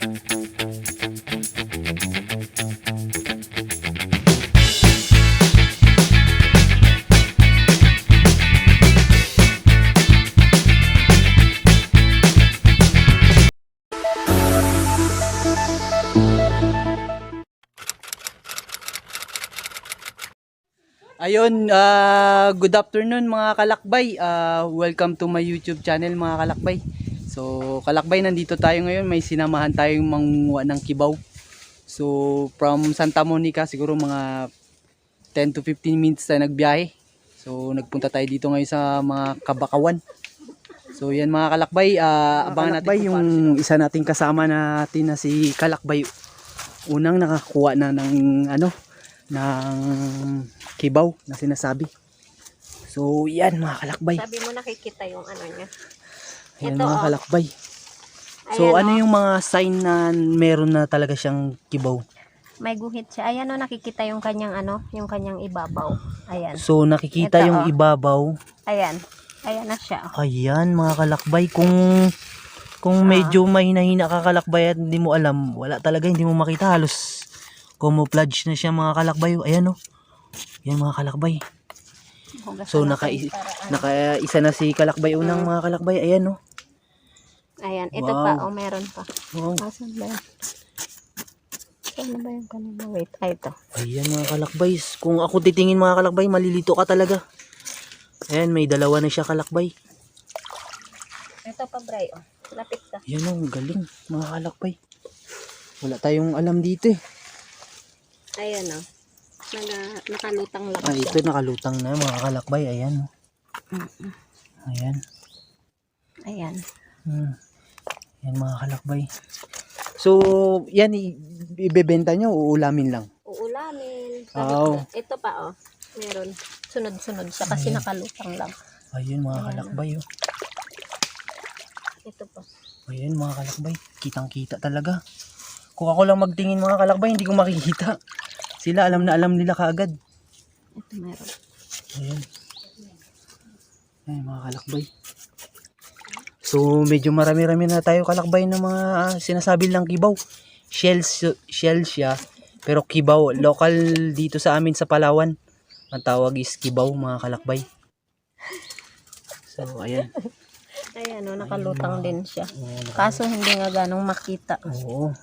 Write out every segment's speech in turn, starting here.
Ayun, ah, good afternoon mga kalakbay. Ah, welcome to my YouTube channel mga kalakbay. So, kalakbay, nandito tayo ngayon. May sinamahan tayong manguha ng kibaw. So, from Santa Monica, siguro mga 10 to 15 minutes tayo nagbiyahe. So, nagpunta tayo dito ngayon sa mga kabakawan. So, yan mga kalakbay. ah, abangan natin yung isa nating kasama natin na si Kalakbay. Unang nakakuha na ng ano, ng kibaw na sinasabi. So, yan mga kalakbay. Sabi mo nakikita yung ano niya. Yan Ito, mga oh. kalakbay. So, Ayan, ano oh. yung mga sign na meron na talaga siyang kibaw? May guhit siya. Ayan o, nakikita yung kanyang ano, yung kanyang ibabaw. Ayan. So, nakikita Ito, yung oh. ibabaw. Ayan. Ayan na siya. oh. Ayan mga kalakbay. Kung kung Ah. medyo mahina-hina ka kalakbay at hindi mo alam, wala talaga, hindi mo makita. Halos camouflage na siya mga kalakbay. Ayan o. Yan mga kalakbay. So, naka, para ano. na si kalakbay unang mga kalakbay. Ayan o. Ayan. Ito Wow. pa. O, meron pa. Wow. Asan ba yan? Na ba yung kanina? Wait. Ay, ito. Ayan mga kalakbay. Kung ako titingin mga kalakbay, malilito ka talaga. Ayan, may dalawa na siya kalakbay. Ito pa, Bray. O. Lapit ka. Ayan o, galing mga kalakbay. Wala tayong alam dito eh. Ayan o. Naga, nakalutang lang Ah, ito nakalutang na mga kalakbay. Ayan o. Ayan. Ayan. Hmm. Ayan mga kalakbay. So, yan ibebenta nyo o ulamin lang? Uulamin. Oo. ko, ito pa o. Meron. Sunod-sunod siya kasi nakalutang lang. Ayun mga kalakbay oh. Ito pa. Ayun mga kalakbay. Kitang kita talaga. Kung ako lang magtingin mga kalakbay, hindi ko makikita. Sila alam na alam nila kaagad. Ito meron. Ayan. Ayan mga kalakbay. So medyo marami-rami na tayo kalakbay ng mga ah, sinasabi lang kibaw. Shell, shell siya. Pero kibaw, local dito sa amin sa Palawan. Ang tawag is kibaw mga kalakbay. So ayan. Ayan o, nakalutang din siya. Ayan, Kaso hindi nga ganong makita. Oo.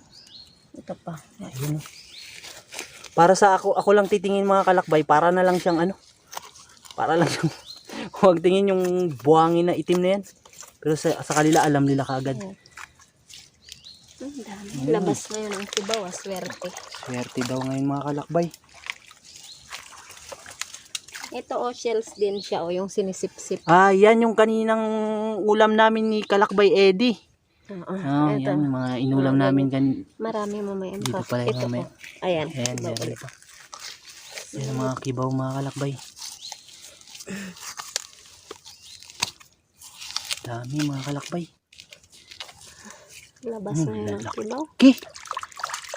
Ito pa. Ayun. oh. Para sa ako, ako lang titingin mga kalakbay, para na lang siyang ano. Para lang siyang, huwag tingin yung buhangin na itim na yan. Pero sa, sa kanila alam nila kaagad. Ayan. Ang dami. Labas ngayon ang kibaw, ah, swerte. Swerte daw ngayon mga kalakbay. Ito o, shells din siya o, yung sinisip-sip. Ah, yan yung kaninang ulam namin ni Kalakbay Eddie. Oo, Ah, ito. yan mga inulam Ah, namin kan Marami mamaya. Dito pa. pala yung Ito mamaya. po. Ayan. Ayan, meron pa. Yan mga kibaw mga kalakbay. Dami mga kalakbay. Labas Hmm, ngayon ang lalaki. kibaw. Okay.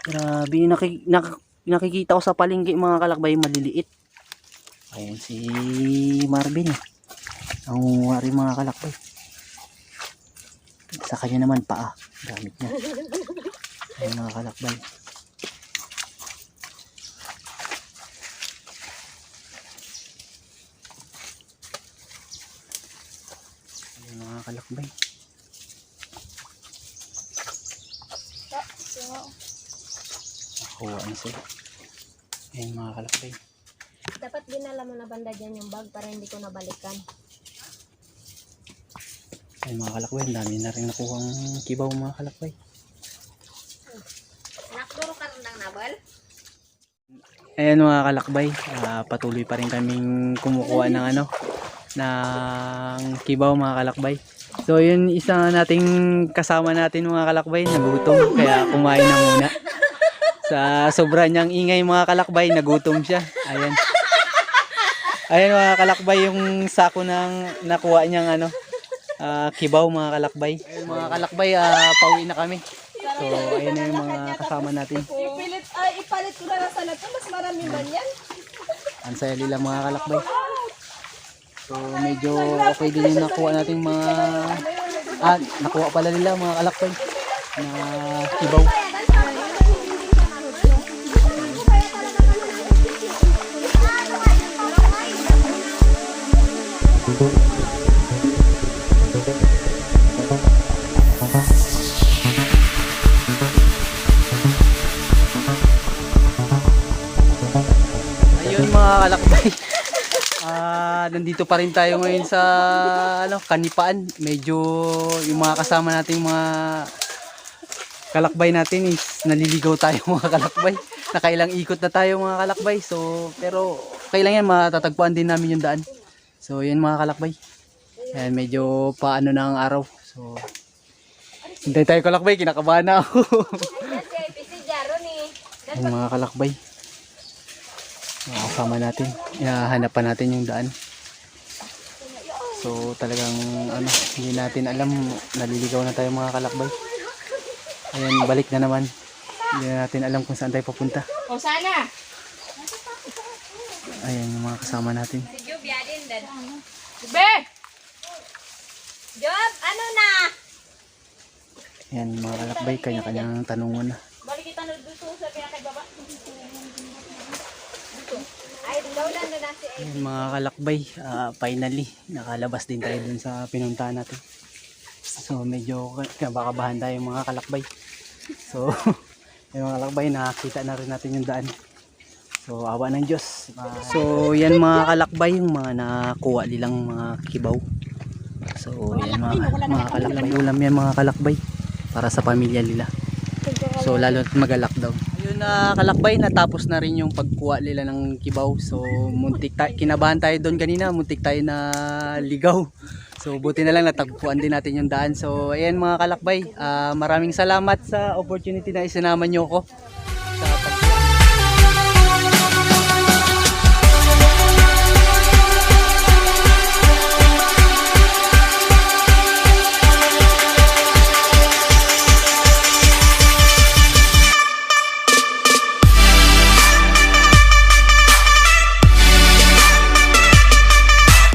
Grabe, naki, nak, nakikita ko sa palengke mga kalakbay maliliit. Ayan si Marvin. eh. Ang wari mga kalakbay. Sa kanya naman paa. Gamit niya. Ayan mga kalakbay. Ayan mga kalakbay. Nakuha na sila. Ayan mga kalakbay. Dapat dinala mo na banda dyan yung bag para hindi ko nabalikan. Ayan mga kalakbay. Ang dami na rin nakuhang kibaw mga kalakbay. Nakduro ka rin ng nabal? Ayan mga kalakbay, ah, patuloy pa rin kaming kumukuha ng ano, ng kibaw mga kalakbay. So yun isa nating kasama natin mga kalakbay, nagutom kaya kumain na muna. Sa sobra niyang ingay mga kalakbay, nagutom siya. Ayan. Ayan mga kalakbay yung sako ng nakuha niyang ano, ah, kibaw mga kalakbay. Ayan mga kalakbay, ah, pauwi na kami. So ayan na yung mga kasama natin. Ipilit, ay, ipalit ko na lang sana ito. Mas marami man yan. Ang saya nila mga kalakbay. So medyo okay din yung nakuha nating mga ah, nakuha pala nila mga kalakbay. na kibaw. Ayun mga kalakbay. Ah, nandito pa rin tayo ngayon sa ano, Kanipaan. Medyo yung mga kasama nating mga kalakbay natin is naliligaw tayo mga kalakbay. Nakailang ikot na tayo mga kalakbay. So, pero kailan yan matatagpuan din namin yung daan. So, yan mga kalakbay. Ayan, medyo paano na ang araw. So, hintay tayo kalakbay. Kinakabahan na ako. Yung mga kalakbay. Mga kasama natin. Hinahanap pa natin yung daan. So talagang ano, hindi natin alam. Naliligaw na tayo mga kalakbay. Ayan, balik na naman. Hindi na natin alam kung saan tayo papunta. O sana. Ayan yung mga kasama natin. Job, yadin din. Be! Job, ano na? Ayan mga kalakbay, kanya-kanyang tanungan na. Balik kita na dito sa pinakagbaba. Ay, lawlan na na si Ayan mga kalakbay, ah, finally, nakalabas din tayo dun sa pinuntahan natin. So medyo kabakabahan tayo mga kalakbay. So, yung mga kalakbay, nakakita na rin natin yung daan. So, awa ng Diyos. Ah, so, yan mga kalakbay, yung mga nakuha nilang mga kibaw. So, yan mga, mga kalakbay. Ulam yan mga kalakbay para sa pamilya nila. So lalo mag-alak daw. Na kalakbay natapos na rin yung pagkuha nila ng kibaw. So muntik tayo kinabahan tayo doon kanina, muntik tayo na ligaw. So buti na lang natagpuan din natin yung daan. So ayan mga kalakbay, ah, maraming salamat sa opportunity na isinama nyo ko sa